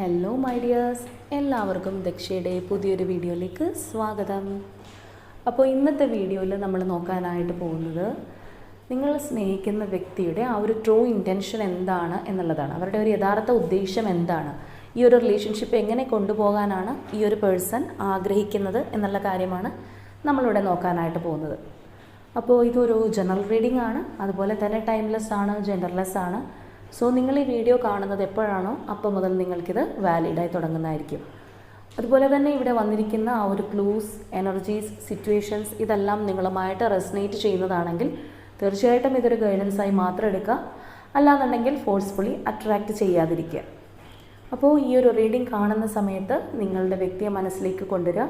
Hello my dears എല്ലാവർക്കും ദക്ഷയുടെ പുതിയൊരു വീഡിയോയിലേക്ക് സ്വാഗതം. അപ്പോൾ ഇന്നത്തെ വീഡിയോയിൽ നമ്മൾ നോക്കാനായിട്ട് പോകുന്നത് നിങ്ങൾ സ്നേഹിക്കുന്ന വ്യക്തിയുടെ ആ ഒരു ട്രൂ ഇന്റൻഷൻ എന്താണ് എന്നുള്ളതാണ്. അവരുടെ ഒരു യഥാർത്ഥ ഉദ്ദേശം എന്താണ്? ഈ ഒരു റിലേഷൻഷിപ്പ് എങ്ങനെ കൊണ്ടുപോകാനാണ് ഈ ഒരു പേഴ്സൺ ആഗ്രഹിക്കുന്നത് എന്നുള്ള കാര്യമാണ് നമ്മളിവിടെ നോക്കാനായിട്ട് പോകുന്നത്. അപ്പോൾ ഇതൊരു ജനറൽ റീഡിംഗ് ആണ്. അതുപോലെ തന്നെ ടൈംലെസ് ആണ് ജെൻഡർലെസ് ആണ്. സോ നിങ്ങൾ ഈ വീഡിയോ കാണുന്നത് എപ്പോഴാണോ അപ്പോൾ മുതൽ നിങ്ങൾക്കിത് വാലിഡായി തുടങ്ങുന്നതായിരിക്കും. അതുപോലെ തന്നെ ഇവിടെ വന്നിരിക്കുന്ന ആ ഒരു ക്ലൂസ് എനർജീസ് സിറ്റുവേഷൻസ് ഇതെല്ലാം നിങ്ങളുമായിട്ട് റെസനേറ്റ് ചെയ്യുന്നതാണെങ്കിൽ തീർച്ചയായിട്ടും ഇതൊരു ഗൈഡൻസായി മാത്രം എടുക്കുക. അല്ലാന്നുണ്ടെങ്കിൽ ഫോഴ്സ്ഫുള്ളി അട്രാക്റ്റ് ചെയ്യാതിരിക്കുക. അപ്പോൾ ഈ ഒരു റീഡിംഗ് കാണുന്ന സമയത്ത് നിങ്ങളുടെ വ്യക്തിയെ മനസ്സിലേക്ക് കൊണ്ടുവരിക.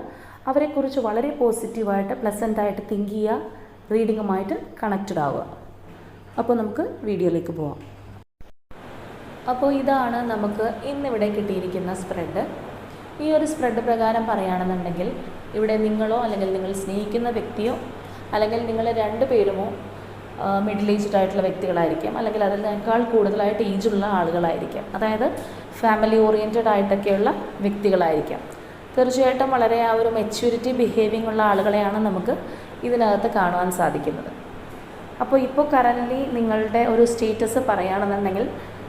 അവരെക്കുറിച്ച് വളരെ പോസിറ്റീവായിട്ട് പ്ലസന്റായിട്ട് തിങ്ക് ചെയ്യുക റീഡിങ്ങുമായിട്ട് കണക്റ്റഡ് ആവുക. അപ്പോൾ നമുക്ക് വീഡിയോയിലേക്ക് പോവാം. അപ്പോൾ ഇതാണ് നമുക്ക് ഇന്നിവിടെ കിട്ടിയിരിക്കുന്ന സ്പ്രെഡ് ഈ ഒരു സ്പ്രെഡ് പ്രകാരം പറയുകയാണെന്നുണ്ടെങ്കിൽ ഇവിടെ നിങ്ങളോ അല്ലെങ്കിൽ നിങ്ങൾ സ്നേഹിക്കുന്ന വ്യക്തിയോ അല്ലെങ്കിൽ നിങ്ങൾ രണ്ട് പേരുമോ മിഡിൽ ഏജ്ഡ് ആയിട്ടുള്ള വ്യക്തികളായിരിക്കും. അല്ലെങ്കിൽ അതിനേക്കാൾ കൂടുതലായിട്ട് ഏജുള്ള ആളുകളായിരിക്കും. അതായത് ഫാമിലി ഓറിയന്റഡ് ആയിട്ടൊക്കെയുള്ള വ്യക്തികളായിരിക്കാം. തീർച്ചയായിട്ടും വളരെ ആ ഒരു മെച്യൂരിറ്റി ബിഹേവിംഗ് ഉള്ള ആളുകളെയാണ് നമുക്ക് ഇതിനകത്ത് കാണുവാൻ സാധിക്കുന്നത്. അപ്പോൾ ഇപ്പോൾ കറന്റ്ലി നിങ്ങളുടെ ഒരു സ്റ്റേറ്റസ് പറയുകയാണെന്നുണ്ടെങ്കിൽ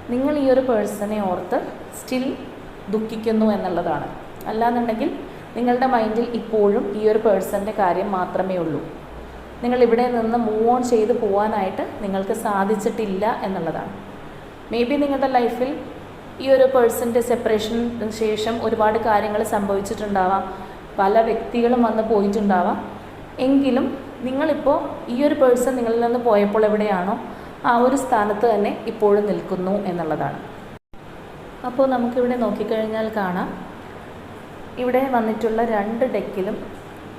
നിങ്ങൾ ഈ ഒരു പേഴ്സണെ ഓർത്ത് സ്റ്റിൽ ദുഃഖിക്കുന്നു എന്നുള്ളതാണ്. അല്ലാന്നുണ്ടെങ്കിൽ നിങ്ങളുടെ മൈൻഡിൽ ഇപ്പോഴും ഈ ഒരു പേഴ്സന്റെ കാര്യം മാത്രമേ ഉള്ളൂ. നിങ്ങൾ ഇവിടെ നിന്ന് മൂവ് ഓൺ ചെയ്ത് പോകാനായിട്ട് നിങ്ങൾക്ക് സാധിച്ചിട്ടില്ല എന്നുള്ളതാണ്. മേ ബി നിങ്ങളുടെ ലൈഫിൽ ഈ ഒരു പേഴ്സന്റെ സെപ്പറേഷന് ശേഷം ഒരുപാട് കാര്യങ്ങൾ സംഭവിച്ചിട്ടുണ്ടാവാം. പല വ്യക്തികളും വന്ന് പോയിട്ടുണ്ടാവാം. എങ്കിലും നിങ്ങളിപ്പോൾ ഈ ഒരു പേഴ്സൺ നിങ്ങളിൽ നിന്ന് പോയപ്പോൾ എവിടെയാണോ ആ ഒരു സ്ഥാനത്ത് തന്നെ ഇപ്പോഴും നിൽക്കുന്നു എന്നുള്ളതാണ്. അപ്പോൾ നമുക്കിവിടെ നോക്കിക്കഴിഞ്ഞാൽ കാണാം. ഇവിടെ വന്നിട്ടുള്ള രണ്ട് ഡെക്കിലും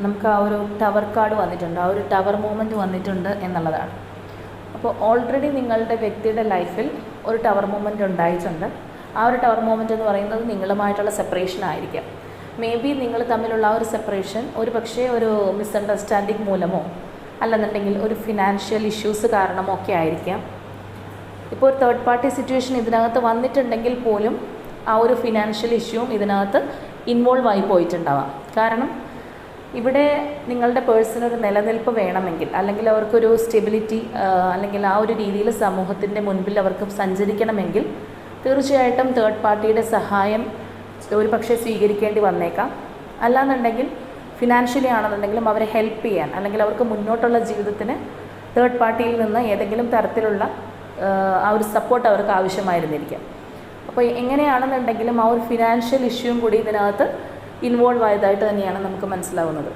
നമുക്ക് ആ ഒരു ടവർ കാർഡ് വന്നിട്ടുണ്ട്. ആ ഒരു ടവർ മൂവ്മെന്റ് വന്നിട്ടുണ്ട് എന്നുള്ളതാണ്. അപ്പോൾ ഓൾറെഡി നിങ്ങളുടെ വ്യക്തിയുടെ ലൈഫിൽ ഒരു ടവർ മൂവ്മെന്റ് ഉണ്ടായിട്ടുണ്ട്. ആ ഒരു ടവർ മൂവ്മെന്റ് എന്ന് പറയുന്നത് നിങ്ങളുമായിട്ടുള്ള സെപ്പറേഷൻ ആയിരിക്കാം. മേ ബി നിങ്ങൾ തമ്മിലുള്ള ആ ഒരു സെപ്പറേഷൻ ഒരു പക്ഷേ ഒരു മിസ്അണ്ടർസ്റ്റാൻഡിങ് മൂലമോ അല്ലെന്നുണ്ടെങ്കിൽ ഒരു ഫിനാൻഷ്യൽ ഇഷ്യൂസ് കാരണമൊക്കെ ആയിരിക്കാം. ഇപ്പോൾ ഒരു തേർഡ് പാർട്ടി സിറ്റുവേഷൻ ഇതിനകത്ത് വന്നിട്ടുണ്ടെങ്കിൽ പോലും ആ ഒരു ഫിനാൻഷ്യൽ ഇഷ്യൂവും ഇതിനകത്ത് ഇൻവോൾവ് ആയി പോയിട്ടുണ്ടാവാം. കാരണം ഇവിടെ നിങ്ങളുടെ പേഴ്സണൽ ഒരു നിലനിൽപ്പ് വേണമെങ്കിൽ അല്ലെങ്കിൽ അവർക്കൊരു സ്റ്റെബിലിറ്റി അല്ലെങ്കിൽ ആ ഒരു രീതിയിൽ സമൂഹത്തിന്റെ മുൻപിൽ അവർക്ക് സഞ്ചരിക്കണമെങ്കിൽ തീർച്ചയായിട്ടും തേർഡ് പാർട്ടിയുടെ സഹായം ഒരു പക്ഷേ സ്വീകരിക്കേണ്ടി വന്നേക്കാം. അല്ലാന്നുണ്ടെങ്കിൽ ഫിനാൻഷ്യലി ആണെന്നുണ്ടെങ്കിലും അവരെ ഹെൽപ്പ് ചെയ്യാൻ അല്ലെങ്കിൽ അവർക്ക് മുന്നോട്ടുള്ള ജീവിതത്തിന് തേർഡ് പാർട്ടിയിൽ നിന്ന് ഏതെങ്കിലും തരത്തിലുള്ള ആ ഒരു സപ്പോർട്ട് അവർക്ക് ആവശ്യമായിരുന്നിരിക്കാം. അപ്പോൾ എങ്ങനെയാണെന്നുണ്ടെങ്കിലും ആ ഒരു ഫിനാൻഷ്യൽ ഇഷ്യൂവും കൂടി ഇതിനകത്ത് ഇൻവോൾവ് ആയതായിട്ട് തന്നെയാണ് നമുക്ക് മനസ്സിലാവുന്നത്.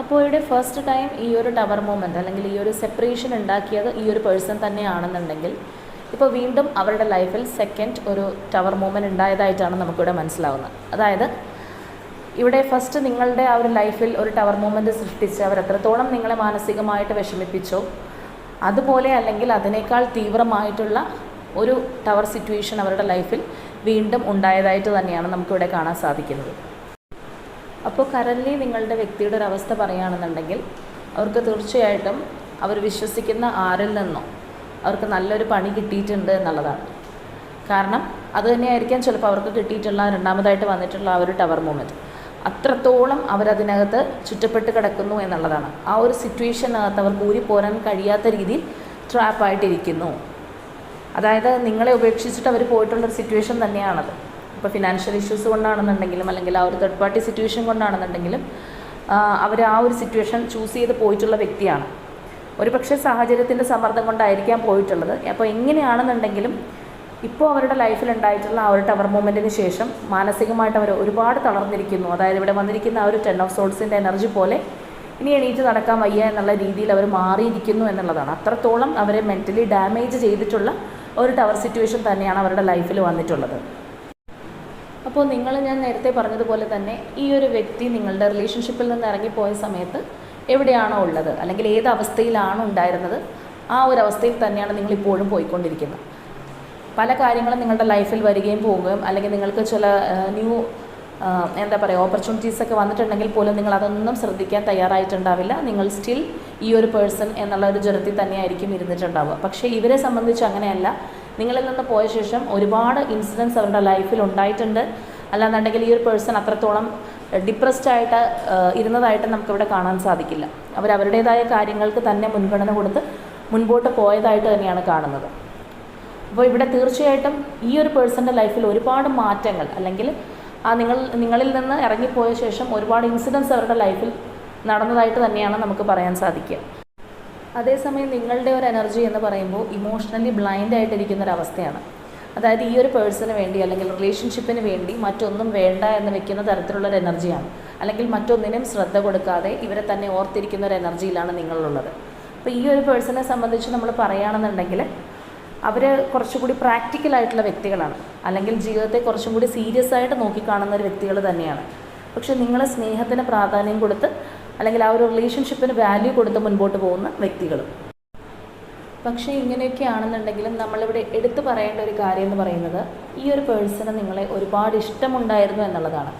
അപ്പോൾ ഇവിടെ ഫസ്റ്റ് ടൈം ഈ ഒരു ടവർ മൂമെന്റ് അല്ലെങ്കിൽ ഈ ഒരു സെപ്പറേഷൻ ഉണ്ടാക്കിയത് ഈ ഒരു പേഴ്സൺ തന്നെയാണെന്നുണ്ടെങ്കിൽ ഇപ്പോൾ വീണ്ടും അവരുടെ ലൈഫിൽ സെക്കൻഡ് ഒരു ടവർ മൂമെന്റ് ഉണ്ടായതായിട്ടാണ് നമുക്കിവിടെ മനസ്സിലാവുന്നത്. അതായത് ഇവിടെ ഫസ്റ്റ് നിങ്ങളുടെ ആ ഒരു ലൈഫിൽ ഒരു ടവർ മൂമെന്റ് സൃഷ്ടിച്ച് അവർ എത്രത്തോളം നിങ്ങളെ മാനസികമായിട്ട് വിഷമിപ്പിച്ചോ അതുപോലെ അല്ലെങ്കിൽ അതിനേക്കാൾ തീവ്രമായിട്ടുള്ള ഒരു ടവർ സിറ്റുവേഷൻ അവരുടെ ലൈഫിൽ വീണ്ടും ഉണ്ടായതായിട്ട് തന്നെയാണ് നമുക്കിവിടെ കാണാൻ സാധിക്കുന്നത്. അപ്പോൾ കറൻലി നിങ്ങളുടെ വ്യക്തിയുടെ ഒരു അവസ്ഥ പറയുകയാണെന്നുണ്ടെങ്കിൽ അവർക്ക് തീർച്ചയായിട്ടും അവർ വിശ്വസിക്കുന്ന ആരിൽ നിന്നോ അവർക്ക് നല്ലൊരു പണി കിട്ടിയിട്ടുണ്ട് എന്നുള്ളതാണ്. കാരണം അത് തന്നെയായിരിക്കാം ചിലപ്പോൾ അവർക്ക് കിട്ടിയിട്ടുള്ള രണ്ടാമതായിട്ട് വന്നിട്ടുള്ള ആ ഒരു ടവർ മൂമെന്റ് അത്രത്തോളം അവരതിനകത്ത് ചുറ്റപ്പെട്ട് കിടക്കുന്നു എന്നുള്ളതാണ്. ആ ഒരു സിറ്റുവേഷനകത്ത് അവർക്ക് ഊരിപ്പോരാൻ കഴിയാത്ത രീതിയിൽ ട്രാപ്പായിട്ടിരിക്കുന്നു അതായത് നിങ്ങളെ ഉപേക്ഷിച്ചിട്ട് അവർ പോയിട്ടുള്ളൊരു സിറ്റുവേഷൻ തന്നെയാണത്. ഇപ്പോൾ ഫിനാൻഷ്യൽ ഇഷ്യൂസ് കൊണ്ടാണെന്നുണ്ടെങ്കിലും അല്ലെങ്കിൽ ആ ഒരു തേർഡ് പാർട്ടി സിറ്റുവേഷൻ കൊണ്ടാണെന്നുണ്ടെങ്കിലും അവർ ആ ഒരു സിറ്റുവേഷൻ ചൂസ് ചെയ്ത് പോയിട്ടുള്ള വ്യക്തിയാണ്. ഒരു പക്ഷേ സാഹചര്യത്തിന്റെ സമ്മർദ്ദം കൊണ്ടായിരിക്കാം പോയിട്ടുള്ളത്. അപ്പോൾ എങ്ങനെയാണെന്നുണ്ടെങ്കിലും ഇപ്പോൾ അവരുടെ ലൈഫിൽ ഉണ്ടായിട്ടുള്ള ആ ഒരു ടവർ മൂമെന്റിന് ശേഷം മാനസികമായിട്ട് അവർ ഒരുപാട് തളർന്നിരിക്കുന്നു. അതായത് ഇവിടെ വന്നിരിക്കുന്ന ആ ഒരു ടെൻ ഓഫ് സോൾസിന്റെ എനർജി പോലെ ഇനി എണീറ്റ് നടക്കാൻ വയ്യ എന്നുള്ള രീതിയിൽ അവർ മാറിയിരിക്കുന്നു എന്നുള്ളതാണ്. അത്രത്തോളം അവരെ മെന്റലി ഡാമേജ് ചെയ്തിട്ടുള്ള ഒരു ടവർ സിറ്റുവേഷൻ തന്നെയാണ് അവരുടെ ലൈഫിൽ വന്നിട്ടുള്ളത്. അപ്പോൾ നിങ്ങൾ ഞാൻ നേരത്തെ പറഞ്ഞതുപോലെ തന്നെ ഈ ഒരു വ്യക്തി നിങ്ങളുടെ റിലേഷൻഷിപ്പിൽ നിന്ന് ഇറങ്ങിപ്പോയ സമയത്ത് എവിടെയാണോ ഉള്ളത്? അല്ലെങ്കിൽ ഏത് അവസ്ഥയിലാണോ ഉണ്ടായിരുന്നത്? ആ ഒരു അവസ്ഥയിൽ തന്നെയാണ് നിങ്ങളിപ്പോഴും പോയിക്കൊണ്ടിരിക്കുന്നത്. പല കാര്യങ്ങളും നിങ്ങളുടെ ലൈഫിൽ വരികയും പോവുകയും അല്ലെങ്കിൽ നിങ്ങൾക്ക് ചില ന്യൂ എന്താ പറയുക ഓപ്പർച്യൂണിറ്റീസ് ഒക്കെ വന്നിട്ടുണ്ടെങ്കിൽ പോലും നിങ്ങൾ അതൊന്നും ശ്രദ്ധിക്കാൻ തയ്യാറായിട്ടുണ്ടാവില്ല. നിങ്ങൾ സ്റ്റിൽ ഈ ഒരു പേഴ്സൺ എന്നുള്ള ഒരു ജ്വരത്തിൽ തന്നെയായിരിക്കും ഇരുന്നിട്ടുണ്ടാവുക. പക്ഷേ ഇവരെ സംബന്ധിച്ച് അങ്ങനെയല്ല. നിങ്ങളിൽ നിന്ന് പോയ ശേഷം ഒരുപാട് ഇൻസിഡൻസ് അവരുടെ ലൈഫിൽ ഉണ്ടായിട്ടുണ്ട്. അല്ലാന്നുണ്ടെങ്കിൽ ഈ ഒരു പേഴ്സൺ അത്രത്തോളം ഡിപ്രസ്ഡ് ആയിട്ട് ഇരുന്നതായിട്ട് നമുക്കിവിടെ കാണാൻ സാധിക്കില്ല. അവർ അവരുടേതായ കാര്യങ്ങൾക്ക് തന്നെ മുൻഗണന കൊടുത്ത് മുൻപോട്ട് പോയതായിട്ട് തന്നെയാണ് കാണുന്നത്. അപ്പോൾ ഇവിടെ തീർച്ചയായിട്ടും ഈ ഒരു പേഴ്സന്റെ ലൈഫിൽ ഒരുപാട് മാറ്റങ്ങൾ അല്ലെങ്കിൽ ആ നിങ്ങൾ നിങ്ങളിൽ നിന്ന് ഇറങ്ങിപ്പോയ ശേഷം ഒരുപാട് ഇൻസിഡൻസ് അവരുടെ ലൈഫിൽ നടന്നതായിട്ട് തന്നെയാണ് നമുക്ക് പറയാൻ സാധിക്കുക. അതേസമയം നിങ്ങളുടെ ഒരു എനർജി എന്ന് പറയുമ്പോൾ ഇമോഷണലി ബ്ലൈൻഡ് ആയിട്ടിരിക്കുന്ന ഒരു അവസ്ഥയാണ്. അതായത് ഈ ഒരു പേഴ്സന് വേണ്ടി അല്ലെങ്കിൽ റിലേഷൻഷിപ്പിന് വേണ്ടി മറ്റൊന്നും വേണ്ട എന്ന് വെക്കുന്ന തരത്തിലുള്ള ഒരു എനർജിയാണ് അല്ലെങ്കിൽ മറ്റൊന്നിനും ശ്രദ്ധ കൊടുക്കാതെ ഇവരെ തന്നെ ഓർത്തിരിക്കുന്ന ഒരു എനർജിയിലാണ് നിങ്ങളുള്ളത്. അപ്പോൾ ഈ ഒരു പേഴ്സണെ സംബന്ധിച്ച് നമ്മൾ പറയുകയാണെന്നുണ്ടെങ്കിൽ അവർ കുറച്ചുകൂടി പ്രാക്ടിക്കൽ ആയിട്ടുള്ള വ്യക്തികളാണ്. അല്ലെങ്കിൽ ജീവിതത്തെ കുറച്ചും കൂടി സീരിയസ് ആയിട്ട് നോക്കിക്കാണുന്ന ഒരു വ്യക്തികൾ തന്നെയാണ്. പക്ഷെ നിങ്ങൾ സ്നേഹത്തിന് പ്രാധാന്യം കൊടുത്ത് അല്ലെങ്കിൽ ആ ഒരു റിലേഷൻഷിപ്പിന് വാല്യൂ കൊടുത്ത് മുൻപോട്ട് പോകുന്ന വ്യക്തികളും. പക്ഷേ ഇങ്ങനെയൊക്കെ ആണെന്നുണ്ടെങ്കിലും നമ്മളിവിടെ എടുത്തു പറയേണ്ട ഒരു കാര്യം എന്ന് പറയുന്നത് ഈ ഒരു പേഴ്സണ് നിങ്ങളെ ഒരുപാട് ഇഷ്ടമുണ്ടായിരുന്നു എന്നുള്ളതാണ്.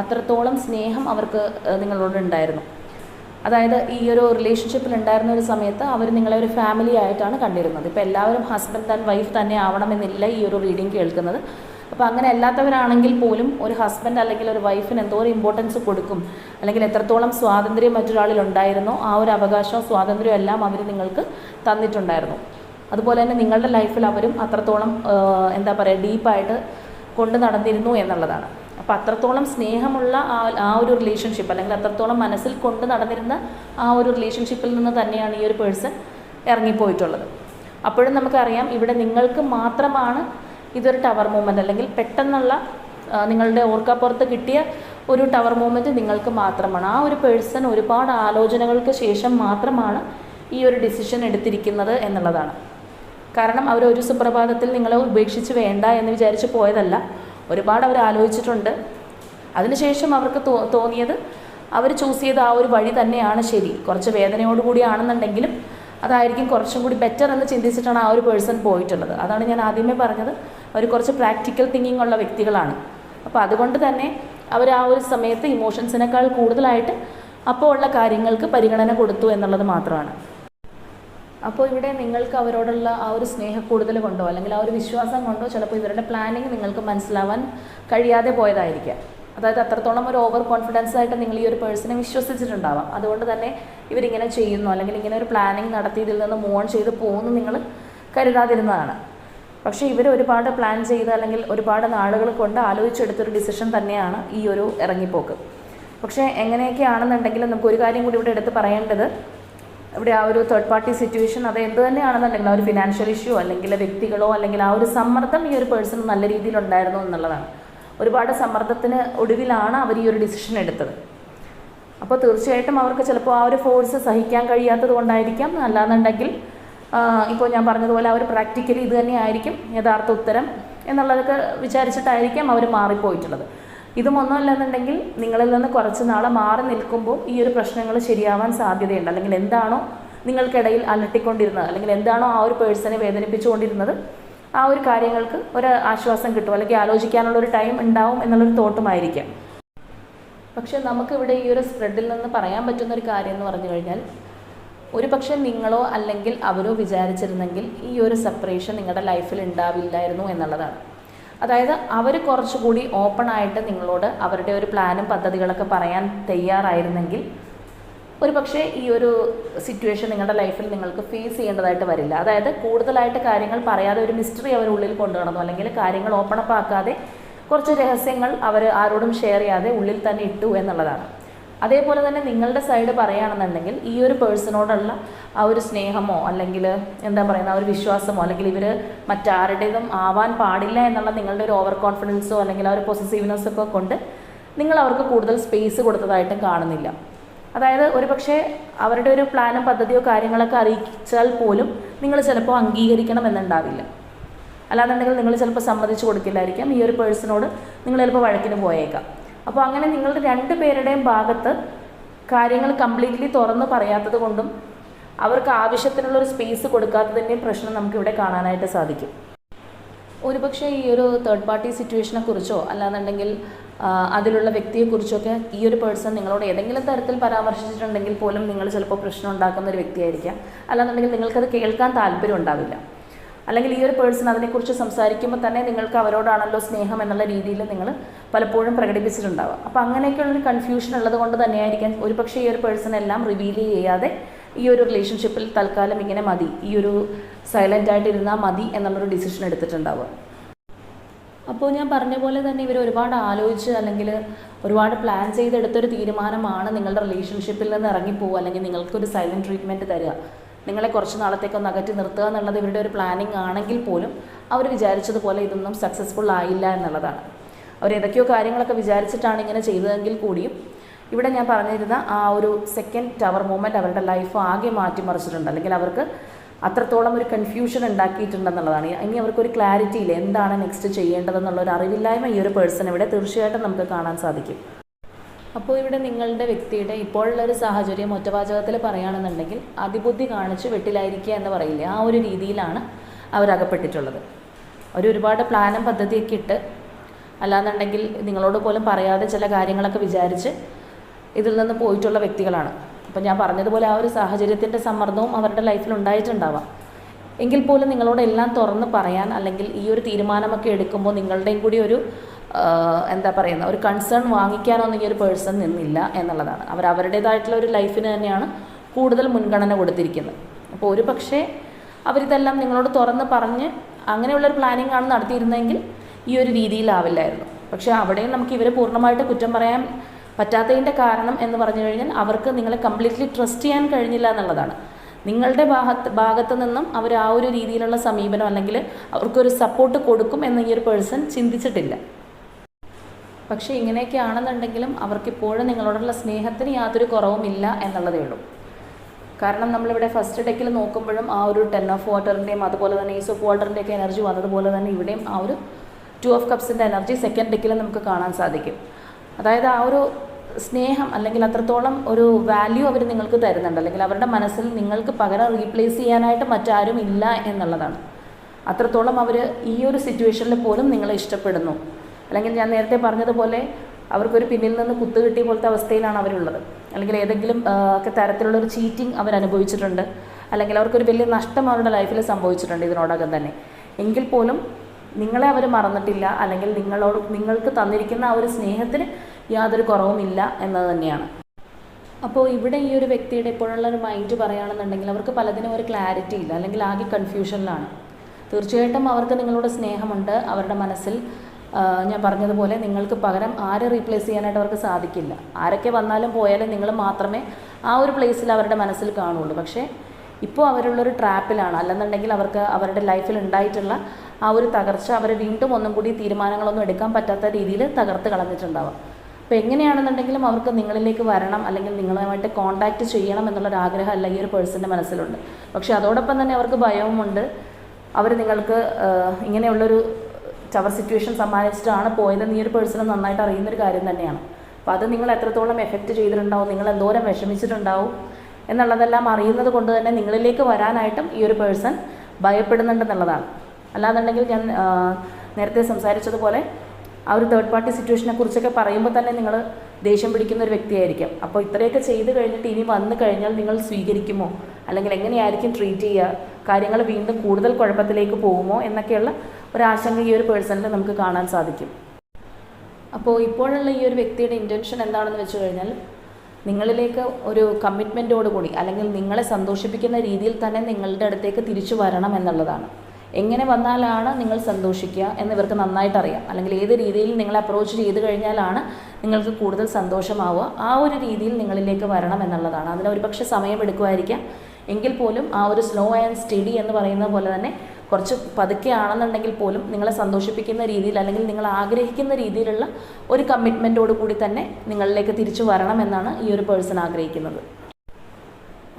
അത്രത്തോളം സ്നേഹം അവർക്ക് നിങ്ങളോട് ഉണ്ടായിരുന്നു അതായത് ഈ ഒരു റിലേഷൻഷിപ്പിൽ ഉണ്ടായിരുന്ന ഒരു സമയത്ത് അവർ നിങ്ങളെ ഒരു ഫാമിലി ആയിട്ടാണ് കണ്ടിരുന്നത്. ഇപ്പോൾ എല്ലാവരും ഹസ്ബൻഡ് ആൻഡ് വൈഫ് തന്നെ ആവണമെന്നില്ല ഈ ഒരു റീഡിങ് കേൾക്കുന്നത്. അപ്പോൾ അങ്ങനെ അല്ലാത്തവരാണെങ്കിൽ പോലും ഒരു ഹസ്ബൻഡ് അല്ലെങ്കിൽ ഒരു വൈഫിന് എന്തോ ഒരു ഇമ്പോർട്ടൻസ് കൊടുക്കും. അല്ലെങ്കിൽ എത്രത്തോളം സ്വാതന്ത്ര്യം മറ്റൊരാളിൽ ഉണ്ടായിരുന്നോ ആ ഒരു അവകാശവും സ്വാതന്ത്ര്യവും എല്ലാം അവർ നിങ്ങൾക്ക് തന്നിട്ടുണ്ടായിരുന്നു. അതുപോലെ തന്നെ നിങ്ങളുടെ ലൈഫിൽ അവരും അത്രത്തോളം എന്താ പറയുക ഡീപ്പായിട്ട് കൊണ്ട് നടന്നിരുന്നു എന്നുള്ളതാണ്. അപ്പോൾ അത്രത്തോളം സ്നേഹമുള്ള ആ ആ ഒരു റിലേഷൻഷിപ്പ് അല്ലെങ്കിൽ അത്രത്തോളം മനസ്സിൽ കൊണ്ട് നടന്നിരുന്ന ആ ഒരു റിലേഷൻഷിപ്പിൽ നിന്ന് തന്നെയാണ് ഈ ഒരു പേഴ്സൺ ഇറങ്ങിപ്പോയിട്ടുള്ളത്. അപ്പോഴും നമുക്കറിയാം ഇവിടെ നിങ്ങൾക്ക് മാത്രമാണ് ഇതൊരു ടവർ മൂവ്മെന്റ് അല്ലെങ്കിൽ പെട്ടെന്നുള്ള നിങ്ങളുടെ ഓർക്കാപ്പുറത്ത് കിട്ടിയ ഒരു ടവർ മൂവ്മെന്റ് നിങ്ങൾക്ക് മാത്രമാണ്. ആ ഒരു പേഴ്സൺ ഒരുപാട് ആലോചനകൾക്ക് ശേഷം മാത്രമാണ് ഈ ഒരു ഡിസിഷൻ എടുത്തിരിക്കുന്നത് എന്നുള്ളതാണ്. കാരണം അവർ ഒരു സുപ്രഭാതത്തിൽ നിങ്ങളെ ഉപേക്ഷിച്ച് വേണ്ട എന്ന് വിചാരിച്ച് പോയതല്ല. ഒരുപാട് അവർ ആലോചിച്ചിട്ടുണ്ട്. അതിനുശേഷം അവർക്ക് തോ തോന്നിയത് അവർ ചൂസ് ചെയ്ത ആ ഒരു വഴി തന്നെയാണ് ശരി. കുറച്ച് വേദനയോടുകൂടിയാണെന്നുണ്ടെങ്കിലും അതായിരിക്കും കുറച്ചും കൂടി ബെറ്റർ എന്ന് ചിന്തിച്ചിട്ടാണ് ആ ഒരു പേഴ്സൺ പോയിട്ടുള്ളത്. അതാണ് ഞാൻ ആദ്യമേ പറഞ്ഞത്. അവർ കുറച്ച് പ്രാക്ടിക്കൽ തിങ്കിങ് ഉള്ള വ്യക്തികളാണ്. അപ്പോൾ അതുകൊണ്ട് തന്നെ അവർ ആ ഒരു സമയത്ത് ഇമോഷൻസിനേക്കാൾ കൂടുതലായിട്ട് അപ്പോൾ ഉള്ള കാര്യങ്ങൾക്ക് പരിഗണന കൊടുത്തു എന്നുള്ളത് മാത്രമാണ്. അപ്പോൾ ഇവിടെ നിങ്ങൾക്ക് അവരോടുള്ള ആ ഒരു സ്നേഹ കൂടുതൽ കൊണ്ടോ അല്ലെങ്കിൽ ആ ഒരു വിശ്വാസം കൊണ്ടോ ചിലപ്പോൾ ഇവരുടെ പ്ലാനിങ് നിങ്ങൾക്ക് മനസ്സിലാവാൻ കഴിയാതെ പോയതായിരിക്കാം. അതായത് അത്രത്തോളം ഒരു ഓവർ കോൺഫിഡൻസ് ആയിട്ട് നിങ്ങൾ ഈ ഒരു പേഴ്സണെ വിശ്വസിച്ചിട്ടുണ്ടാവാം. അതുകൊണ്ട് തന്നെ ഇവരിങ്ങനെ ചെയ്യുന്നു അല്ലെങ്കിൽ ഇങ്ങനെ ഒരു പ്ലാനിങ് നടത്തി ഇതിൽ നിന്ന് മൂവ് ഓൺ ചെയ്ത് പോകുന്നു നിങ്ങൾ കരുതാതിരുന്നതാണ്. പക്ഷേ ഇവർ ഒരുപാട് പ്ലാൻ ചെയ്ത് അല്ലെങ്കിൽ ഒരുപാട് നാളുകൾ കൊണ്ട് ആലോചിച്ചെടുത്തൊരു ഡിസിഷൻ തന്നെയാണ് ഈ ഒരു ഇറങ്ങിപ്പോക്ക്. പക്ഷേ എങ്ങനെയൊക്കെ ആണെന്നുണ്ടെങ്കിലും നമുക്ക് ഒരു കാര്യം കൂടി ഇവിടെ എടുത്ത് പറയേണ്ടത് ഇവിടെ ആ ഒരു തേർഡ് പാർട്ടി സിറ്റുവേഷൻ അത് എന്ത് തന്നെയാണെന്നുണ്ടെങ്കിൽ ആ ഒരു ഫിനാൻഷ്യൽ ഇഷ്യൂ അല്ലെങ്കിൽ വ്യക്തികളോ അല്ലെങ്കിൽ ആ ഒരു സമ്മർദ്ദം ഈ ഒരു പേഴ്സൺ നല്ല രീതിയിൽ ഉണ്ടായിരുന്നു എന്നുള്ളതാണ്. ഒരുപാട് സമ്മർദ്ദത്തിന് ഒടുവിലാണ് അവർ ഈ ഒരു ഡിസിഷൻ എടുത്തത്. അപ്പോൾ തീർച്ചയായിട്ടും അവർക്ക് ചിലപ്പോൾ ആ ഒരു ഫോഴ്സ് സഹിക്കാൻ കഴിയാത്തത് കൊണ്ടായിരിക്കാം. അല്ലാന്നുണ്ടെങ്കിൽ ഇപ്പോൾ ഞാൻ പറഞ്ഞതുപോലെ അവർ പ്രാക്ടിക്കലി ഇത് തന്നെയായിരിക്കും യഥാർത്ഥ ഉത്തരം എന്നുള്ളതൊക്കെ വിചാരിച്ചിട്ടായിരിക്കാം അവർ മാറിപ്പോയിട്ടുള്ളത്. ഇതും ഒന്നുമല്ലെന്നുണ്ടെങ്കിൽ നിങ്ങളിൽ നിന്ന് കുറച്ച് നാളെ മാറി നിൽക്കുമ്പോൾ ഈ ഒരു പ്രശ്നങ്ങൾ ശരിയാവാൻ സാധ്യതയുണ്ട്. അല്ലെങ്കിൽ എന്താണോ നിങ്ങൾക്കിടയിൽ അലട്ടിക്കൊണ്ടിരുന്നത് അല്ലെങ്കിൽ എന്താണോ ആ ഒരു പേഴ്സണെ വേദനിപ്പിച്ചുകൊണ്ടിരുന്നത് ആ ഒരു കാര്യങ്ങൾക്ക് ഒരു ആശ്വാസം കിട്ടും അല്ലെങ്കിൽ ആലോചിക്കാനുള്ള ഒരു ടൈം ഉണ്ടാവും എന്നുള്ളൊരു തോട്ടുമായിരിക്കാം. പക്ഷേ നമുക്കിവിടെ ഈ ഒരു സ്പ്രെഡിൽ നിന്ന് പറയാൻ പറ്റുന്ന ഒരു കാര്യം എന്ന് പറഞ്ഞു കഴിഞ്ഞാൽ ഒരു പക്ഷേ നിങ്ങളോ അല്ലെങ്കിൽ അവരോ വിചാരിച്ചിരുന്നെങ്കിൽ ഈ ഒരു സെപ്പറേഷൻ നിങ്ങളുടെ ലൈഫിൽ ഉണ്ടാവില്ലായിരുന്നു എന്നുള്ളതാണ്. അതായത് അവർ കുറച്ചുകൂടി ഓപ്പൺ ആയിട്ട് നിങ്ങളോട് അവരുടെ ഒരു പ്ലാനും പദ്ധതികളൊക്കെ പറയാൻ തയ്യാറായിരുന്നെങ്കിൽ ഒരു പക്ഷേ ഈ ഒരു സിറ്റുവേഷൻ നിങ്ങളുടെ ലൈഫിൽ നിങ്ങൾക്ക് ഫേസ് ചെയ്യേണ്ടതായിട്ട് വരില്ല. അതായത് കൂടുതലായിട്ട് കാര്യങ്ങൾ പറയാതെ ഒരു മിസ്റ്ററി അവർ ഉള്ളിൽ കൊണ്ടു നടന്നു അല്ലെങ്കിൽ കാര്യങ്ങൾ ഓപ്പൺ അപ്പ് ആക്കാതെ കുറച്ച് രഹസ്യങ്ങൾ അവർ ആരോടും ഷെയർ ചെയ്യാതെ ഉള്ളിൽ തന്നെ ഇട്ടു എന്നുള്ളതാണ്. അതേപോലെ തന്നെ നിങ്ങളുടെ സൈഡ് പറയുകയാണെന്നുണ്ടെങ്കിൽ ഈ ഒരു പേഴ്സണോടുള്ള ആ ഒരു സ്നേഹമോ അല്ലെങ്കിൽ എന്താ പറയുന്ന ആ ഒരു വിശ്വാസമോ അല്ലെങ്കിൽ ഇവർ മറ്റാരുടേതും ആവാൻ പാടില്ല എന്നുള്ള നിങ്ങളുടെ ഒരു ഓവർ കോൺഫിഡൻസോ അല്ലെങ്കിൽ ആ ഒരു പൊസസീവ്നെസ് ഒക്കെ കൊണ്ട് നിങ്ങൾ അവർക്ക് കൂടുതൽ സ്പേസ് കൊടുത്തതായിട്ടും കാണുന്നില്ല. അതായത് ഒരു പക്ഷേ അവരുടെ ഒരു പ്ലാനും പദ്ധതിയോ കാര്യങ്ങളൊക്കെ അറിയിച്ചാൽ പോലും നിങ്ങൾ ചിലപ്പോൾ അംഗീകരിക്കണമെന്നുണ്ടാവില്ല അല്ലാന്നുണ്ടെങ്കിൽ നിങ്ങൾ ചിലപ്പോൾ സമ്മതിച്ചു കൊടുക്കില്ലായിരിക്കാം. ഈ ഒരു പേഴ്സണോട് നിങ്ങൾ ചിലപ്പോൾ വഴക്കിന് പോയേക്കാം. അപ്പോൾ അങ്ങനെ നിങ്ങളുടെ രണ്ട് പേരുടെയും ഭാഗത്ത് കാര്യങ്ങൾ കംപ്ലീറ്റ്ലി തുറന്ന് പറയാത്തത് കൊണ്ടും അവർക്ക് ആവശ്യത്തിനുള്ള ഒരു സ്പേസ് കൊടുക്കാത്തതിന്റെയും പ്രശ്നം നമുക്കിവിടെ കാണാനായിട്ട് സാധിക്കും. ഒരുപക്ഷെ ഈ ഒരു തേർഡ് പാർട്ടി സിറ്റുവേഷനെ കുറിച്ചോ അല്ലാന്നുണ്ടെങ്കിൽ അതിലുള്ള വ്യക്തിയെക്കുറിച്ചൊക്കെ ഈ ഒരു പേഴ്സൺ നിങ്ങളോട് ഏതെങ്കിലും തരത്തിൽ പരാമർശിച്ചിട്ടുണ്ടെങ്കിൽ പോലും നിങ്ങൾ ചിലപ്പോൾ പ്രശ്നം ഉണ്ടാക്കുന്ന ഒരു വ്യക്തിയായിരിക്കാം. അല്ലാന്നുണ്ടെങ്കിൽ നിങ്ങൾക്കത് കേൾക്കാൻ താല്പര്യം ഉണ്ടാവില്ല. അല്ലെങ്കിൽ ഈ ഒരു പേഴ്സൺ അതിനെക്കുറിച്ച് സംസാരിക്കുമ്പോൾ തന്നെ നിങ്ങൾക്ക് അവരോടാണല്ലോ സ്നേഹം എന്നുള്ള രീതിയിൽ നിങ്ങൾ പലപ്പോഴും പ്രകടിപ്പിച്ചിട്ടുണ്ടാവുക അപ്പോൾ അങ്ങനെയൊക്കെയുള്ളൊരു കൺഫ്യൂഷൻ ഉള്ളത് കൊണ്ട് തന്നെയായിരിക്കാം ഒരുപക്ഷേ ഈ ഒരു പേഴ്സൺ എല്ലാം റിവീൽ ചെയ്യാതെ ഈ ഒരു റിലേഷൻഷിപ്പിൽ തൽക്കാലം ഇങ്ങനെ മതി. ഈ ഒരു സൈലന്റ് ആയിട്ട് ഇരുന്നാൽ മതി എന്നുള്ളൊരു ഡിസിഷൻ എടുത്തിട്ടുണ്ടാവുക അപ്പോൾ ഞാൻ പറഞ്ഞ പോലെ തന്നെ ഇവർ ഒരുപാട് ആലോചിച്ച് അല്ലെങ്കിൽ ഒരുപാട് പ്ലാൻ ചെയ്തെടുത്തൊരു തീരുമാനമാണ് നിങ്ങളുടെ റിലേഷൻഷിപ്പിൽ നിന്ന് ഇറങ്ങിപ്പോവുക അല്ലെങ്കിൽ നിങ്ങൾക്കൊരു സൈലന്റ് ട്രീറ്റ്മെന്റ് തരിക. നിങ്ങളെ കുറച്ച് നാളത്തേക്കൊന്ന് അകറ്റി നിർത്തുക എന്നുള്ളത് ഇവരുടെ ഒരു പ്ലാനിങ് ആണെങ്കിൽ പോലും അവർ വിചാരിച്ചതുപോലെ ഇതൊന്നും സക്സസ്ഫുൾ ആയില്ല എന്നുള്ളതാണ്. അവർ ഏതൊക്കെയോ കാര്യങ്ങളൊക്കെ വിചാരിച്ചിട്ടാണ് ഇങ്ങനെ ചെയ്തതെങ്കിൽ കൂടിയും ഇവിടെ ഞാൻ പറഞ്ഞിരുന്ന ആ ഒരു സെക്കൻഡ് ടവർ മൂമെന്റ് അവരുടെ ലൈഫ് ആകെ മാറ്റിമറിച്ചിട്ടുണ്ട് അല്ലെങ്കിൽ അവർക്ക് അത്രത്തോളം ഒരു കൺഫ്യൂഷൻ ഉണ്ടാക്കിയിട്ടുണ്ടെന്നുള്ളതാണ് ഇനി അവർക്കൊരു ക്ലാരിറ്റി ഇല്ല. എന്താണ് നെക്സ്റ്റ് ചെയ്യേണ്ടതെന്നുള്ള ഒരു അറിവില്ലായ്മ ഈ ഒരു പേഴ്സൺ ഇവിടെ തീർച്ചയായിട്ടും നമുക്ക് കാണാൻ സാധിക്കും. അപ്പോൾ ഇവിടെ നിങ്ങളുടെ വ്യക്തിയുടെ ഇപ്പോഴുള്ള ഒരു സാഹചര്യം ഒറ്റവാചകത്തിൽ പറയുകയാണെന്നുണ്ടെങ്കിൽ അതിബുദ്ധി കാണിച്ച് വെട്ടിലായിരിക്കുക എന്ന് പറയില്ല? ആ ഒരു രീതിയിലാണ് അവരകപ്പെട്ടിട്ടുള്ളത് അവർ ഒരുപാട് പ്ലാനും പദ്ധതിയൊക്കെ ഇട്ട് അല്ലാന്നുണ്ടെങ്കിൽ നിങ്ങളോട് പോലും പറയാതെ ചില കാര്യങ്ങളൊക്കെ വിചാരിച്ച് ഇതിൽ നിന്ന് പോയിട്ടുള്ള വ്യക്തികളാണ്. അപ്പം ഞാൻ പറഞ്ഞതുപോലെ ആ ഒരു സാഹചര്യത്തിന്റെ സമ്മർദ്ദവും അവരുടെ ലൈഫിൽ ഉണ്ടായിട്ടുണ്ടാവാം. എങ്കിൽ പോലും നിങ്ങളോട് എല്ലാം തുറന്ന് പറയാൻ അല്ലെങ്കിൽ ഈ ഒരു തീരുമാനമൊക്കെ എടുക്കുമ്പോൾ നിങ്ങളുടെയും കൂടി ഒരു എന്താ പറയുന്ന ഒരു കൺസേൺ വാങ്ങിക്കാനൊന്നും ഈ ഒരു പേഴ്സൺ നിന്നില്ല എന്നുള്ളതാണ്. അവർ അവരുടേതായിട്ടുള്ള ഒരു ലൈഫിന് തന്നെയാണ് കൂടുതൽ മുൻഗണന കൊടുത്തിരിക്കുന്നത്. അപ്പോൾ ഒരു പക്ഷേ അവരിതെല്ലാം നിങ്ങളോട് തുറന്ന് പറഞ്ഞ് അങ്ങനെയുള്ളൊരു പ്ലാനിങ് ആണ് നടത്തിയിരുന്നെങ്കിൽ ഈ ഒരു രീതിയിലാവില്ലായിരുന്നു. പക്ഷേ അവിടെയും നമുക്ക് ഇവരെ പൂർണമായിട്ട് കുറ്റം പറയാൻ പറ്റാത്തതിന്റെ കാരണം എന്ന് പറഞ്ഞു കഴിഞ്ഞാൽ അവർക്ക് നിങ്ങളെ കംപ്ലീറ്റ്ലി ട്രസ്റ്റ് ചെയ്യാൻ കഴിഞ്ഞില്ല എന്നുള്ളതാണ്. നിങ്ങളുടെ ഭാഗത്ത് ഭാഗത്ത് നിന്നും അവർ ആ ഒരു രീതിയിലുള്ള സമീപനം അല്ലെങ്കിൽ അവർക്കൊരു സപ്പോർട്ട് കൊടുക്കും എന്ന് ഈ ഒരു പേഴ്സൺ ചിന്തിച്ചിട്ടില്ല. പക്ഷേ ഇങ്ങനെയൊക്കെ ആണെന്നുണ്ടെങ്കിലും അവർക്കിപ്പോഴും നിങ്ങളോടുള്ള സ്നേഹത്തിന് യാതൊരു കുറവുമില്ല എന്നുള്ളതേ ഉള്ളൂ. കാരണം നമ്മളിവിടെ ഫസ്റ്റ് ഡെക്കിൽ നോക്കുമ്പോഴും ആ ഒരു ടെൻ ഓഫ് വാട്ടറിന്റെയും അതുപോലെ തന്നെ ഈസ് ഓഫ് വാട്ടറിന്റെയൊക്കെ എനർജി വന്നതുപോലെ തന്നെ ഇവിടെയും ആ ഒരു ടു ഓഫ് കപ്സിന്റെ എനർജി സെക്കൻഡ് ഡെക്കിൽ നമുക്ക് കാണാൻ സാധിക്കും. അതായത് ആ ഒരു സ്നേഹം അല്ലെങ്കിൽ അത്രത്തോളം ഒരു വാല്യൂ അവർ നിങ്ങൾക്ക് തരുന്നുണ്ട്. അല്ലെങ്കിൽ അവരുടെ മനസ്സിൽ നിങ്ങൾക്ക് പകരം റീപ്ലേസ് ചെയ്യാനായിട്ട് മറ്റാരും ഇല്ല എന്നുള്ളതാണ്. അത്രത്തോളം അവർ ഈ ഒരു സിറ്റുവേഷനിൽ പോലും നിങ്ങളെ ഇഷ്ടപ്പെടുന്നു. അല്ലെങ്കിൽ ഞാൻ നേരത്തെ പറഞ്ഞതുപോലെ അവർക്കൊരു പിന്നിൽ നിന്ന് കുത്തു കിട്ടിയ പോലത്തെ അവസ്ഥയിലാണ് അവരുള്ളത്. അല്ലെങ്കിൽ ഏതെങ്കിലും ഒക്കെ തരത്തിലുള്ള ഒരു ചീറ്റിംഗ് അവർ അനുഭവിച്ചിട്ടുണ്ട് അല്ലെങ്കിൽ അവർക്കൊരു വലിയ നഷ്ടം അവരുടെ ലൈഫിൽ സംഭവിച്ചിട്ടുണ്ട് ഇതിനോടകം തന്നെ. എങ്കിൽ പോലും നിങ്ങളെ അവർ മറന്നിട്ടില്ല. അല്ലെങ്കിൽ നിങ്ങളോട് നിങ്ങൾക്ക് തന്നിരിക്കുന്ന ആ ഒരു സ്നേഹത്തിന് യാതൊരു കുറവുമില്ല എന്നത് തന്നെയാണ്. അപ്പോൾ ഇവിടെ ഈ ഒരു വ്യക്തിയുടെ ഇപ്പോഴുള്ള ഒരു മൈൻഡ് പറയുകയാണെന്നുണ്ടെങ്കിൽ അവർക്ക് പലതിനും ഒരു ക്ലാരിറ്റി ഇല്ല. അല്ലെങ്കിൽ ആകെ കൺഫ്യൂഷനിലാണ് തീർച്ചയായിട്ടും അവർക്ക് നിങ്ങളോട് സ്നേഹമുണ്ട്. അവരുടെ മനസ്സിൽ ഞാൻ പറഞ്ഞതുപോലെ നിങ്ങൾക്ക് പകരം ആരെ റീപ്ലേസ് ചെയ്യാനായിട്ട് അവർക്ക് സാധിക്കില്ല. ആരൊക്കെ വന്നാലും പോയാലും നിങ്ങൾ മാത്രമേ ആ ഒരു പ്ലേസിൽ അവരുടെ മനസ്സിൽ കാണുള്ളൂ പക്ഷേ ഇപ്പോൾ അവരുള്ളൊരു ട്രാപ്പിലാണ് അല്ലെന്നുണ്ടെങ്കിൽ അവർക്ക് അവരുടെ ലൈഫിൽ ഉണ്ടായിട്ടുള്ള ആ ഒരു തകർച്ച അവരെ വീണ്ടും ഒന്നും കൂടി തീരുമാനങ്ങളൊന്നും എടുക്കാൻ പറ്റാത്ത രീതിയിൽ തകർത്ത് കളഞ്ഞിട്ടുണ്ടാവാം. അപ്പോൾ എങ്ങനെയാണെന്നുണ്ടെങ്കിലും അവർക്ക് നിങ്ങളിലേക്ക് വരണം. അല്ലെങ്കിൽ നിങ്ങളുമായിട്ട് കോൺടാക്റ്റ് ചെയ്യണം എന്നുള്ളൊരു ആഗ്രഹം അല്ല ഈ ഒരു പേഴ്സന്റെ മനസ്സിലുണ്ട്. പക്ഷേ അതോടൊപ്പം തന്നെ അവർക്ക് ഭയവുമുണ്ട്. അവർ നിങ്ങൾക്ക് ഇങ്ങനെയുള്ളൊരു ചവർ സിറ്റുവേഷൻ സമ്മാനിച്ചിട്ടാണ് പോയതെന്ന് ഈ ഒരു പേഴ്സണൽ നന്നായിട്ട് അറിയുന്നൊരു കാര്യം തന്നെയാണ്. അപ്പോൾ അത് നിങ്ങൾ എത്രത്തോളം എഫക്റ്റ് ചെയ്തിട്ടുണ്ടാവും നിങ്ങൾ എന്തോരം വിഷമിച്ചിട്ടുണ്ടാവും എന്നുള്ളതെല്ലാം അറിയുന്നത് കൊണ്ട് തന്നെ നിങ്ങളിലേക്ക് വരാനായിട്ടും ഈ ഒരു പേഴ്സൺ ഭയപ്പെടുന്നുണ്ടെന്നുള്ളതാണ് അല്ലാന്നുണ്ടെങ്കിൽ ഞാൻ നേരത്തെ സംസാരിച്ചതുപോലെ ആ ഒരു തേർഡ് പാർട്ടി സിറ്റുവേഷനെ കുറിച്ചൊക്കെ പറയുമ്പോൾ തന്നെ നിങ്ങൾ ദേഷ്യം പിടിക്കുന്ന ഒരു വ്യക്തിയായിരിക്കും. അപ്പോൾ ഇത്രയൊക്കെ ചെയ്ത് കഴിഞ്ഞിട്ട് ഇനി വന്നു കഴിഞ്ഞാൽ നിങ്ങൾ സ്വീകരിക്കുമോ? അല്ലെങ്കിൽ എങ്ങനെയായിരിക്കും ട്രീറ്റ് ചെയ്യുക? കാര്യങ്ങൾ വീണ്ടും കൂടുതൽ കുഴപ്പത്തിലേക്ക് പോകുമോ? എന്നൊക്കെയുള്ള ഒരാശങ്ക ഈ ഒരു പേഴ്സണിൽ നമുക്ക് കാണാൻ സാധിക്കും. അപ്പോൾ ഇപ്പോഴുള്ള ഈ ഒരു വ്യക്തിയുടെ ഇന്റൻഷൻ എന്താണെന്ന് വെച്ച് കഴിഞ്ഞാൽ നിങ്ങളിലേക്ക് ഒരു കമ്മിറ്റ്മെന്റോട് കൂടി അല്ലെങ്കിൽ നിങ്ങളെ സന്തോഷിപ്പിക്കുന്ന രീതിയിൽ തന്നെ നിങ്ങളുടെ അടുത്തേക്ക് തിരിച്ചു വരണം എന്നുള്ളതാണ്. എങ്ങനെ വന്നാലാണ് നിങ്ങൾ സന്തോഷിക്കുക എന്ന് ഇവർക്ക് നന്നായിട്ട് അറിയാം. അല്ലെങ്കിൽ ഏത് രീതിയിൽ നിങ്ങൾ അപ്രോച്ച് ചെയ്ത് കഴിഞ്ഞാലാണ് നിങ്ങൾക്ക് കൂടുതൽ സന്തോഷമാവുക. ആ ഒരു രീതിയിൽ നിങ്ങളിലേക്ക് വരണം എന്നുള്ളതാണ്. അതിന് ഒരുപക്ഷെ സമയമെടുക്കുമായിരിക്കാം എങ്കിൽ പോലും ആ ഒരു സ്ലോ ആൻഡ് സ്റ്റഡി എന്ന് പറയുന്ന പോലെ തന്നെ കുറച്ച് പതുക്കെ ആണെന്നുണ്ടെങ്കിൽ പോലും നിങ്ങളെ സന്തോഷിപ്പിക്കുന്ന രീതിയിൽ അല്ലെങ്കിൽ നിങ്ങൾ ആഗ്രഹിക്കുന്ന രീതിയിലുള്ള ഒരു കമ്മിറ്റ്മെന്റോട് കൂടി തന്നെ നിങ്ങളിലേക്ക് തിരിച്ചു വരണമെന്നാണ് ഈ ഒരു പേഴ്സൺ ആഗ്രഹിക്കുന്നത്.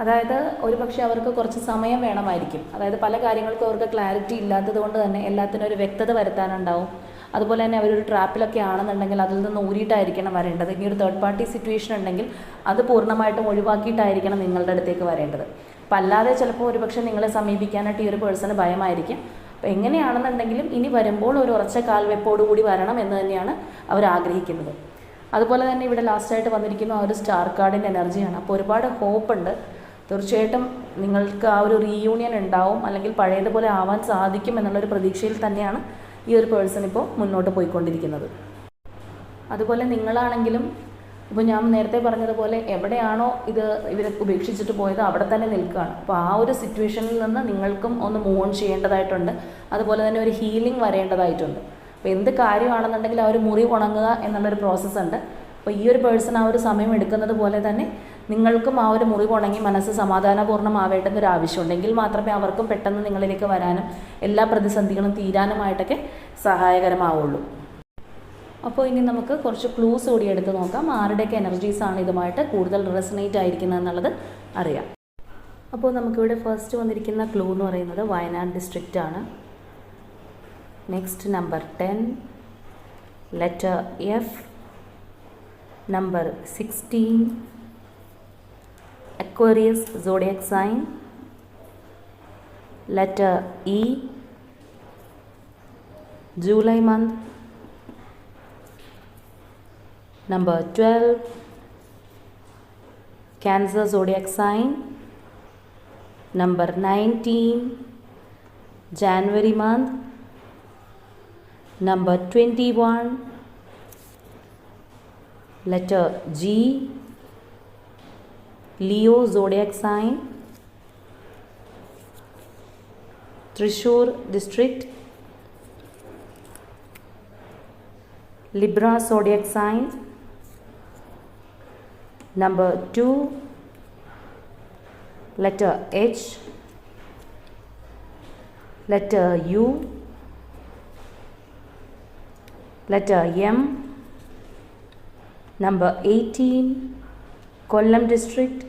അതായത് ഒരു പക്ഷേ അവർക്ക് കുറച്ച് സമയം വേണമായിരിക്കും. അതായത് പല കാര്യങ്ങൾക്കും അവർക്ക് ക്ലാരിറ്റി ഇല്ലാത്തത് കൊണ്ട് തന്നെ എല്ലാത്തിനും ഒരു വ്യക്തത വരുത്താനുണ്ടാവും. അതുപോലെ തന്നെ അവരൊരു ട്രാപ്പിലൊക്കെ ആണെന്നുണ്ടെങ്കിൽ അതിൽ നിന്ന് ഊരിയിട്ടായിരിക്കണം വരേണ്ടത്. ഇനി ഒരു തേർഡ് പാർട്ടി സിറ്റുവേഷൻ ഉണ്ടെങ്കിൽ അത് പൂർണമായിട്ടും ഒഴിവാക്കിയിട്ടായിരിക്കണം നിങ്ങളുടെ അടുത്തേക്ക് വരേണ്ടത്. അപ്പം അല്ലാതെ ചിലപ്പോൾ ഒരുപക്ഷെ നിങ്ങളെ സമീപിക്കാനായിട്ട് ഈ ഒരു പേഴ്സണ് ഭയമായിരിക്കും. അപ്പോൾ എങ്ങനെയാണെന്നുണ്ടെങ്കിലും ഇനി വരുമ്പോൾ ഒരു ഉറച്ച കാൽവെപ്പോടുകൂടി വരണം എന്ന് തന്നെയാണ് അവർ ആഗ്രഹിക്കുന്നത്. അതുപോലെ തന്നെ ഇവിടെ ലാസ്റ്റായിട്ട് വന്നിരിക്കുന്ന ആ ഒരു സ്റ്റാർ കാർഡിന്റെ എനർജിയാണ് അപ്പോൾ ഒരുപാട് ഹോപ്പ് ഉണ്ട്. തീർച്ചയായിട്ടും നിങ്ങൾക്ക് ആ ഒരു റീയൂണിയൻ ഉണ്ടാവും. അല്ലെങ്കിൽ പഴയതുപോലെ ആവാൻ സാധിക്കും എന്നുള്ളൊരു പ്രതീക്ഷയിൽ തന്നെയാണ് ഈ ഒരു പേഴ്സൺ ഇപ്പോൾ മുന്നോട്ട് പോയിക്കൊണ്ടിരിക്കുന്നത്. അതുപോലെ നിങ്ങളാണെങ്കിലും ഇപ്പോൾ ഞാൻ നേരത്തെ പറഞ്ഞതുപോലെ എവിടെയാണോ ഇത് ഇവരെ ഉപേക്ഷിച്ചിട്ട് പോയത് അവിടെ തന്നെ നിൽക്കുകയാണ്. അപ്പോൾ ആ ഒരു സിറ്റുവേഷനിൽ നിന്ന് നിങ്ങൾക്കും ഒന്ന് മൂവ് ഓൺ ചെയ്യേണ്ടതായിട്ടുണ്ട്. അതുപോലെ തന്നെ ഒരു ഹീലിംഗ് വരേണ്ടതായിട്ടുണ്ട്. അപ്പോൾ എന്ത് കാര്യമാണെന്നുണ്ടെങ്കിൽ ആ ഒരു മുറി ഉണങ്ങുക എന്നുള്ളൊരു പ്രോസസ്സുണ്ട് അപ്പോൾ ഈ ഒരു പേഴ്സൺ ആ ഒരു സമയം എടുക്കുന്നത് പോലെ തന്നെ നിങ്ങൾക്കും ആ ഒരു മുറിവ് ഉണങ്ങി മനസ്സ് സമാധാനപൂർണമാവേണ്ടുന്ന ഒരു ആവശ്യമുണ്ടെങ്കിൽ മാത്രമേ അവർക്കും പെട്ടെന്ന് നിങ്ങളിലേക്ക് വരാനും എല്ലാ പ്രതിസന്ധികളും തീരാനുമായിട്ടൊക്കെ സഹായകരമാവുള്ളൂ. അപ്പോൾ ഇനി നമുക്ക് കുറച്ച് ക്ലൂസ് കൂടി എടുത്ത് നോക്കാം. ആരുടെയൊക്കെ എനർജീസ് ആണ് ഇതുമായിട്ട് കൂടുതൽ റെസനേറ്റ് ആയിരിക്കുന്നത് എന്നുള്ളത് അറിയാം. അപ്പോൾ നമുക്കിവിടെ ഫസ്റ്റ് വന്നിരിക്കുന്ന ക്ലൂ എന്ന് പറയുന്നത് വയനാട് ഡിസ്ട്രിക്റ്റ് ആണ്. Next number ten letter F number sixteen Aquarius zodiac sign. Letter E. July month. Number 12. Cancer zodiac sign. Number 19. January month. Number 21. Letter G. Leo zodiac sign, Thrissur district, Libra zodiac sign, number two, letter H, letter U, letter M, number eighteen, Kollam district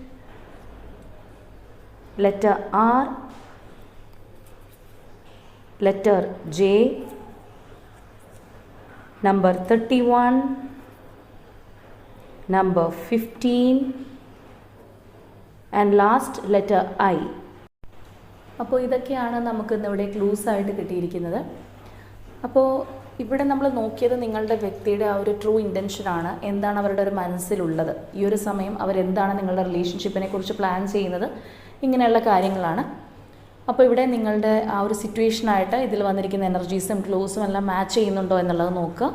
letter R, letter J, number 31, number 15, and last letter I. അപ്പോൾ ഇതൊക്കെയാണ് നമുക്ക് ഇന്നിവിടെ clues ആയിട്ട് കിട്ടിയിരിക്കുന്നത്. അപ്പോൾ ഇവിടെ നമ്മൾ നോക്കിയത് നിങ്ങളുടെ വ്യക്തിയുടെ ആ ഒരു ട്രൂ ഇന്റൻഷനാണ് എന്താണ് അവരുടെ ഒരു മനസ്സിലുള്ളത്? ഈ ഒരു സമയം അവരെന്താണ് നിങ്ങളുടെ റിലേഷൻഷിപ്പിനെ കുറിച്ച് പ്ലാൻ ചെയ്യുന്നത്? ഇങ്ങനെയുള്ള കാര്യങ്ങളാണ്. അപ്പോൾ ഇവിടെ നിങ്ങളുടെ ആ ഒരു സിറ്റുവേഷനായിട്ട് ഇതിൽ വന്നിരിക്കുന്ന എനർജീസും ക്ലോസും എല്ലാം മാച്ച് ചെയ്യുന്നുണ്ടോ എന്നുള്ളത് നോക്കുക.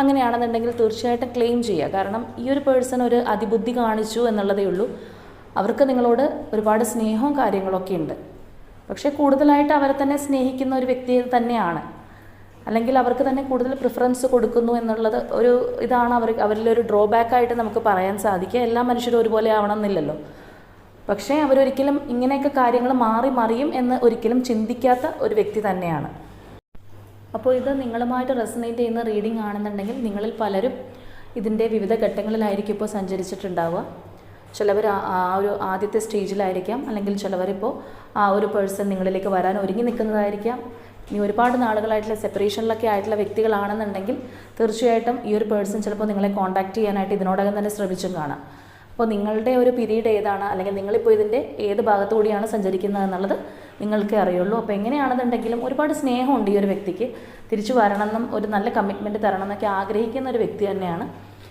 അങ്ങനെയാണെന്നുണ്ടെങ്കിൽ തീർച്ചയായിട്ടും ക്ലെയിം ചെയ്യുക. കാരണം ഈ ഒരു പേഴ്സൺ ഒരു അതിബുദ്ധി കാണിച്ചു എന്നുള്ളതേ ഉള്ളൂ. അവർക്ക് നിങ്ങളോട് ഒരുപാട് സ്നേഹവും കാര്യങ്ങളൊക്കെ ഉണ്ട്. പക്ഷേ കൂടുതലായിട്ട് അവരെ തന്നെ സ്നേഹിക്കുന്ന ഒരു വ്യക്തി തന്നെയാണ്. അല്ലെങ്കിൽ അവർക്ക് തന്നെ കൂടുതൽ പ്രിഫറൻസ് കൊടുക്കുന്നു എന്നുള്ളത് ഒരു ഇതാണ് അവർ അവരിലൊരു ഡ്രോബാക്ക് ആയിട്ട് നമുക്ക് പറയാൻ സാധിക്കുക. എല്ലാ മനുഷ്യരും ഒരുപോലെ ആവണം എന്നില്ലല്ലോ. പക്ഷേ അവരൊരിക്കലും ഇങ്ങനെയൊക്കെ കാര്യങ്ങൾ മാറി മറിയും എന്ന് ഒരിക്കലും ചിന്തിക്കാത്ത ഒരു വ്യക്തി തന്നെയാണ്. അപ്പോൾ ഇത് നിങ്ങളുമായിട്ട് റെസനേറ്റ് ചെയ്യുന്ന റീഡിംഗ് ആണെന്നുണ്ടെങ്കിൽ നിങ്ങളിൽ പലരും ഇതിന്റെ വിവിധ ഘട്ടങ്ങളിലായിരിക്കും ഇപ്പോൾ സഞ്ചരിച്ചിട്ടുണ്ടാവുക. ചിലവർ ആ ഒരു ആദ്യത്തെ സ്റ്റേജിലായിരിക്കാം അല്ലെങ്കിൽ ചിലവരിപ്പോൾ ആ ഒരു പേഴ്സൺ നിങ്ങളിലേക്ക് വരാൻ ഒരുങ്ങി നിൽക്കുന്നതായിരിക്കാം. ഇനി ഒരുപാട് നാളുകളായിട്ടുള്ള സെപ്പറേഷനിലൊക്കെ ആയിട്ടുള്ള വ്യക്തികളാണെന്നുണ്ടെങ്കിൽ തീർച്ചയായിട്ടും ഈ ഒരു പേഴ്സൺ ചിലപ്പോൾ നിങ്ങളെ കോൺടാക്റ്റ് ചെയ്യാനായിട്ട് ഇതിനോടകം തന്നെ ശ്രമിച്ചും കാണാം. അപ്പോൾ നിങ്ങളുടെ ഒരു പിരീഡ് ഏതാണ്? അല്ലെങ്കിൽ നിങ്ങളിപ്പോൾ ഇതിന്റെ ഏത് ഭാഗത്തുകൂടിയാണ് സഞ്ചരിക്കുന്നത് എന്നുള്ളത് നിങ്ങൾക്കേ അറിയുള്ളൂ. അപ്പോൾ എങ്ങനെയാണെന്നുണ്ടെങ്കിലും ഒരുപാട് സ്നേഹമുണ്ട് ഈ ഒരു വ്യക്തിക്ക്. തിരിച്ചു വരണമെന്നും ഒരു നല്ല കമ്മിറ്റ്മെന്റ് തരണം എന്നൊക്കെ ആഗ്രഹിക്കുന്ന ഒരു വ്യക്തി തന്നെയാണ്.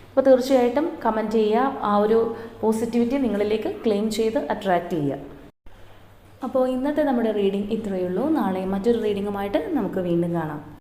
അപ്പോൾ തീർച്ചയായിട്ടും കമന്റ് ചെയ്യുക. ആ ഒരു പോസിറ്റിവിറ്റി നിങ്ങളിലേക്ക് ക്ലെയിം ചെയ്ത് അട്രാക്റ്റ് ചെയ്യുക. അപ്പോൾ ഇന്നത്തെ നമ്മുടെ റീഡിംഗ് ഇത്രയേ ഉള്ളൂ. നാളെ മറ്റൊരു റീഡിങ്ങുമായിട്ട് നമുക്ക് വീണ്ടും കാണാം.